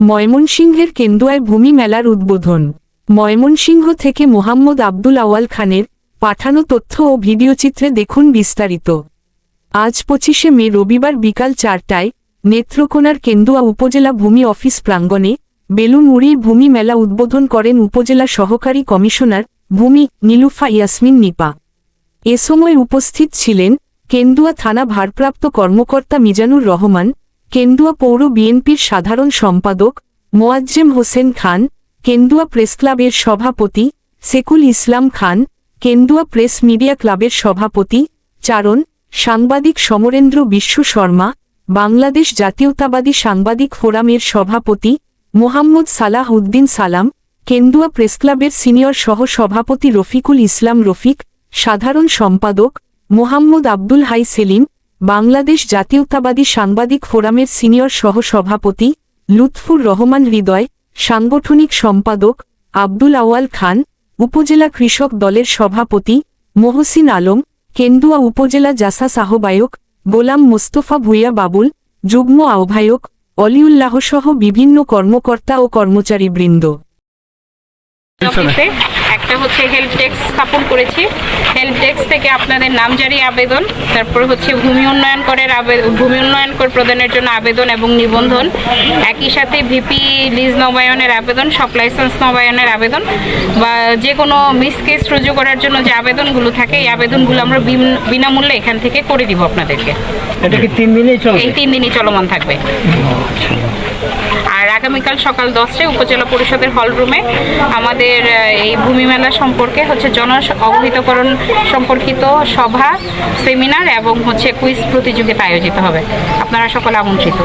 ময়মনসিংহের কেন্দুয়ায় ভূমি মেলার উদ্বোধন। ময়মনসিংহ থেকে মোহাম্মদ আব্দুল আওয়াল খানের পাঠানো তথ্য ও ভিডিওচিত্রে দেখুন বিস্তারিত। আজ পঁচিশে মে রবিবার বিকাল চারটায় নেত্রকোনার কেন্দুয়া উপজেলা ভূমি অফিস প্রাঙ্গণে বেলুন উড়ির ভূমি মেলা উদ্বোধন করেন উপজেলা সহকারী কমিশনার ভূমি নীলুফা ইয়াসমিন নিপা। এ সময় উপস্থিত ছিলেন কেন্দুয়া থানা ভারপ্রাপ্ত কর্মকর্তা মিজানুর রহমান কেন্দুয়া পৌর বিএনপির সাধারণ সম্পাদক মোয়াজ্জেম হোসেন খান, কেন্দুয়া প্রেস ক্লাবের সভাপতি সেকুল ইসলাম খান, কেন্দুয়া প্রেস মিডিয়া ক্লাবের সভাপতি চারণ, সাংবাদিক সমরেন্দ্র বিশ্ব শর্মা, বাংলাদেশ জাতীয়তাবাদী সাংবাদিক ফোরামের সভাপতি মোহাম্মদ সালাহ উদ্দিন সালাম, কেন্দুয়া প্রেসক্লাবের সিনিয়র সহ সভাপতি রফিকুল ইসলাম রফিক, সাধারণ সম্পাদক মোহাম্মদ আব্দুল হাই সেলিম বাংলাদেশ জাতীয়তাবাদী সাংবাদিক ফোরামের সিনিয়র সহ সভাপতি লুৎফুর রহমান হৃদয়, সাংগঠনিক সম্পাদক আব্দুল আওয়াল খান, উপজেলা কৃষক দলের সভাপতি মহসিন আলম, কেন্দুয়া উপজেলা জাসাস আহ্বায়ক গোলাম মোস্তফা ভুইয়া বাবুল, যুগ্ম আহ্বায়ক অলিউল্লাহ সহ বিভিন্ন কর্মকর্তা ও কর্মচারীবৃন্দ। একটা হচ্ছে হেল্প ডেস্ক স্থাপন করেছি। হেল্প ডেস্ক থেকে আপনাদের নামজারি আবেদন তারপর হচ্ছে ভূমি উন্নয়ন করের আবেদন ভূমি উন্নয়ন কর প্রদানের জন্য আবেদন এবং নিবন্ধন। একই সাথে ভিপি লিজ নবায়নের আবেদন সব লাইসেন্স নবায়নের আবেদন বা যে কোনো মিস কেস রুজু করার জন্য যে আবেদনগুলো থাকে এই আবেদনগুলো আমরা বিন- বিনামূল্যে এখান থেকে করে দিব আপনাদেরকে। এটা কি তিন দিনেই চলবে? এই তিন দিনই চলমান থাকবে। আর আগামীকাল সকাল দশটায় উপজেলা পরিষদের হল রুমে আমাদের এই ভূমি মেলা সম্পর্কে হচ্ছে জন অবহিতকরণ সম্পর্কিত সভা, সেমিনার এবং হচ্ছে কুইজ প্রতিযোগিতা আয়োজিত হবে। আপনারা সকলে আমন্ত্রিত।